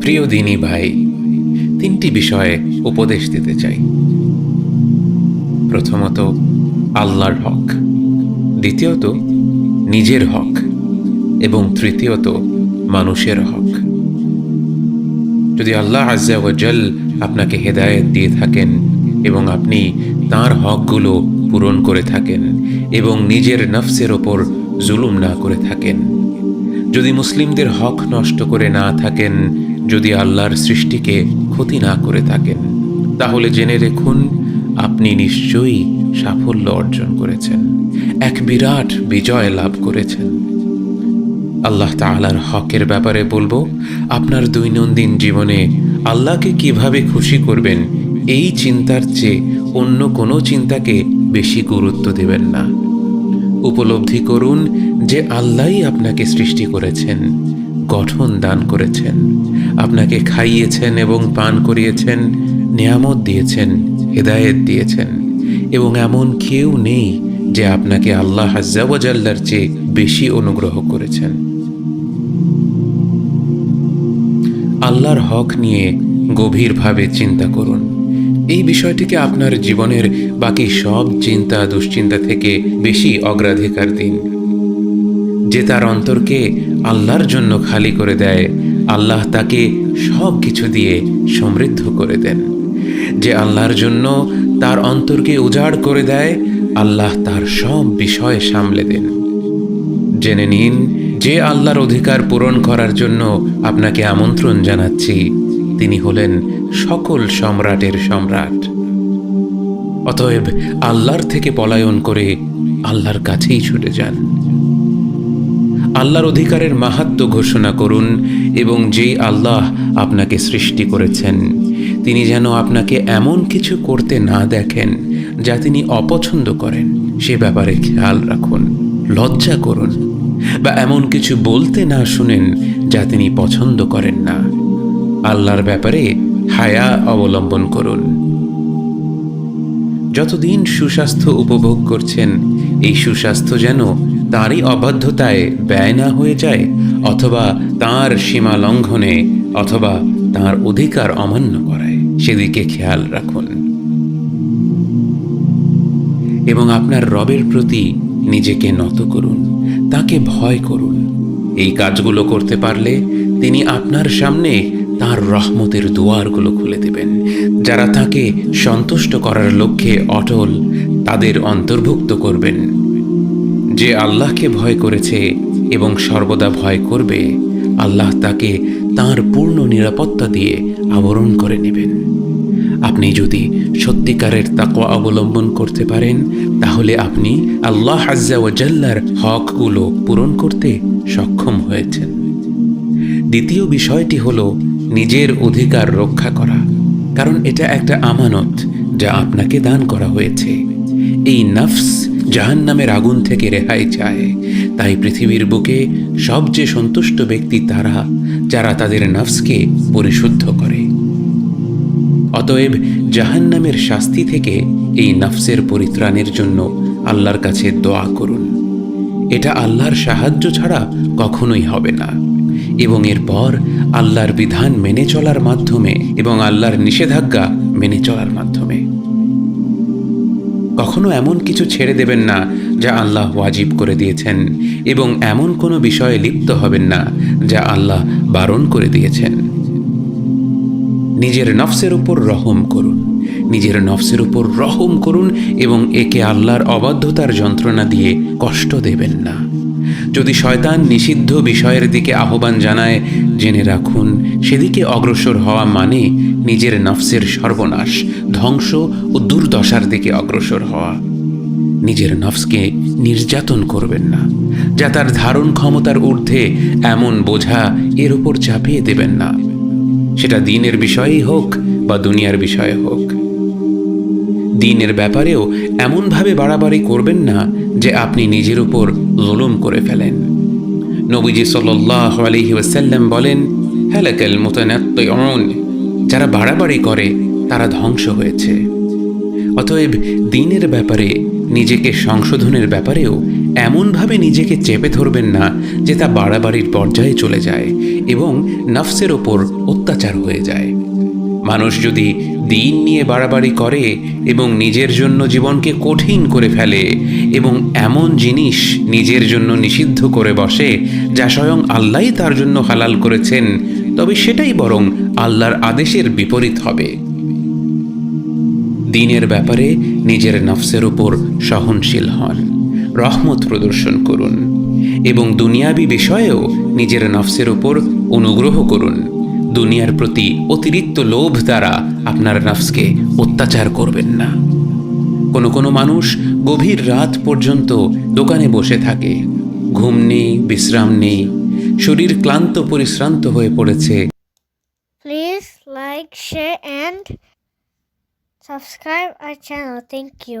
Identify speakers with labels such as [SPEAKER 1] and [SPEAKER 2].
[SPEAKER 1] প্রিয় দিনী ভাই, তিনটি বিষয়ে উপদেশ দিতে চাই। প্রথমত, আল্লাহর হক। দ্বিতীয়ত, নিজের হক। এবং তৃতীয়ত, মানুষের হক। যদি আল্লাহ আজ্জাওয়াজাল আপনাকে হেদায়েত দিয়ে থাকেন এবং আপনি তার হকগুলো পূরণ করে থাকেন এবং নিজের নফসের ওপর জুলুম না করে থাকেন যদি মুসলিমদের হক নষ্ট করে না থাকেন, যদি আল্লাহর সৃষ্টিকে ক্ষতি না করে থাকেন, তাহলে জেনে রেখুন, আপনি নিশ্চয়ই সাফল্য অর্জন করেছেন, এক বিরাট বিজয় লাভ করেছেন। আল্লাহ তাআলার হকের ব্যাপারে বলব, আপনার দৈনন্দিন জীবনে আল্লাহকে কীভাবে খুশি করবেন, এই চিন্তার চেয়ে অন্য কোনো চিন্তাকে বেশি গুরুত্ব দেবেন না। উপলব্ধি করুন যে আল্লাহই আপনাকে সৃষ্টি করেছেন, গঠন দান করেছেন, আপনাকে খাইয়েছেন এবং পান করিয়েছেন, নিয়ামত দিয়েছেন, হেদায়েত দিয়েছেন, এবং এমন কেউ নেই যে আপনাকে আল্লাহ হাজ্জাওয়াজাল্লার চেয়ে বেশি অনুগ্রহ করেছেন। আল্লাহর হক নিয়ে গভীরভাবে চিন্তা করুন। এই বিষয়টিকে আপনার জীবনের বাকি সব চিন্তা, দুশ্চিন্তা থেকে বেশি অগ্রাধিকার দিন। যে তার অন্তরকে আল্লাহর জন্য খালি করে দেয়, আল্লাহ তাকে সব কিছু দিয়ে সমৃদ্ধ করে দেন। যে আল্লাহর জন্য তার অন্তরকে উজাড় করে দেয়, আল্লাহ তার সব বিষয় সামলে দেন। জেনে নিন, যে আল্লাহর অধিকার পূরণ করার জন্য আপনাকে আমন্ত্রণ জানাচ্ছি, তিনি হলেন সকল সম্রাটের সম্রাট। অতএব আল্লাহর থেকে পলায়ন করে আল্লাহর কাছেই ছুটে যান। আল্লাহর অধিকারের মাহাত্ম ঘোষণা করুন এবং যেই আল্লাহ আপনাকে সৃষ্টি করেছেন, তিনি যেন আপনাকে এমন কিছু করতে না দেখেন যা তিনি অপছন্দ করেন, সে ব্যাপারে খেয়াল রাখুন, লজ্জা করুন বা এমন কিছু বলতে না শুনেন যা তিনি পছন্দ করেন না। আল্লাহর ব্যাপারে হায়া অবলম্বন করুন। যতদিন সুস্বাস্থ্য উপভোগ করছেন, এই সুস্বাস্থ্য যেন তারই অবাধ্যতায় ব্যয় না হয়ে যায়, অথবা তার সীমা লঙ্ঘনে, অথবা তার অধিকার অমান্য করায়। সেদিকে খেয়াল রাখুন। এবং আপনার রবের প্রতি নিজেকে নত করুন, তাকে ভয় করুন। এই কাজগুলো করতে পারলে তিনি আপনার সামনে তার রহমতের দুয়ারগুলো খুলে দেবেন। যারা তাকে সন্তুষ্ট করার লক্ষ্যে অটল, তাদের অন্তর্ভুক্ত করবেন। যে আল্লাহকে ভয় করেছে এবং সর্বদা ভয় করবে, আল্লাহ তাকে তার পূর্ণ নিরাপত্তা দিয়ে আবরণ করে নেবেন। আপনি যদি সত্যিকারের তাকওয়া অবলম্বন করতে পারেন, তাহলে আপনি আল্লাহ আজ্জা ও জাল্লার হকগুলো পূরণ করতে সক্ষম হয়েছেন। দ্বিতীয় বিষয়টি হল নিজের অধিকার রক্ষা করা, কারণ এটা একটা আমানত যা আপনাকে দান করা হয়েছে। এই নফস জাহান নামের আগুন থেকে রেহাই চায়। তাই পৃথিবীর বুকে সবচেয়ে সন্তুষ্ট ব্যক্তি তারা, যারা তাদের নফসকে পরিশুদ্ধ করে। অতএব জাহান্নামের শাস্তি থেকে এই নফসের পরিত্রাণের জন্য আল্লাহর কাছে দোয়া করুন। এটা আল্লাহর সাহায্য ছাড়া কখনোই হবে না। এবং এরপর আল্লাহর বিধান মেনে চলার মাধ্যমে এবং আল্লাহর নিষেধাজ্ঞা মেনে চলার মাধ্যমে। কখনো এমন কিছু ছেড়ে দেবেন না যা আল্লাহ ওয়াজিব করে দিয়েছেন এবং এমন কোনো বিষয়ে লিপ্ত হবেন না যা আল্লাহ বারণ করে দিয়েছেন। নিজের নফসের উপর রহম করুন। নিজের নফসের উপর রহম করুন এবং একে আল্লাহর অবাধ্যতার যন্ত্রণা দিয়ে কষ্ট দেবেন না। যদি শয়তান নিষিদ্ধ বিষয়ের দিকে আহ্বান জানায় জেনে রাখুন, সেদিকে অগ্রসর হওয়া মানে নিজের নফসের সর্বনাশ, ধ্বংস ও দুর্দশার দিকে অগ্রসর হওয়া। নিজের নফসকে নির্যাতন করবেন না, যা তার ধারণ ক্ষমতার ঊর্ধ্বে এমন বোঝা এর উপর চাপিয়ে দেবেন না। সেটা দিনের বিষয়েই হোক বা দুনিয়ার বিষয়ে হোক। দিনের ব্যাপারেও এমনভাবে বাড়াবাড়ি করবেন না যে আপনি নিজের উপর জুলুম করে ফেলেন। নবীজি সাল্লাহ আলহি ওয়াসাল্লাম বলেন হ্যালাকাল মুতানাত্তিউন, যারা বাড়াবাড়ি করে, তারা ধ্বংস হয়েছে। অতএব দিনের ব্যাপারে, নিজেকে সংশোধনের ব্যাপারেও এমনভাবে নিজেকে চেপে ধরবেন না, যে তা বাড়াবাড়ির পর্যায়ে চলে যায় এবং নফসের ওপর অত্যাচার হয়ে যায়। মানুষ যদি দিন নিয়ে বাড়াবাড়ি করে এবং নিজের জন্য জীবনকে কঠিন করে ফেলে এবং এমন জিনিস নিজের জন্য নিষিদ্ধ করে বসে যা স্বয়ং আল্লাহই তার জন্য হালাল করেছেন, তবে সেটাই বরং আল্লাহর আদেশের বিপরীত হবে। দিনের ব্যাপারে নিজের নফসের উপর সহনশীল হন, রহমত প্রদর্শন করুন এবং দুনিয়াবি বিষয়েও নিজের নফসের উপর অনুগ্রহ করুন। দুনিয়ার প্রতি অতিরিক্ত লোভ দ্বারা আপনার নফসকে অত্যাচার করবেন না কোনো কোনো মানুষ গভীর রাত পর্যন্ত দোকানে বসে থাকে ঘুম নেই বিশ্রাম নেই শরীর ক্লান্ত পরিশ্রান্ত হয়ে পড়েছে
[SPEAKER 2] Please like, share, and subscribe our channel. Thank you.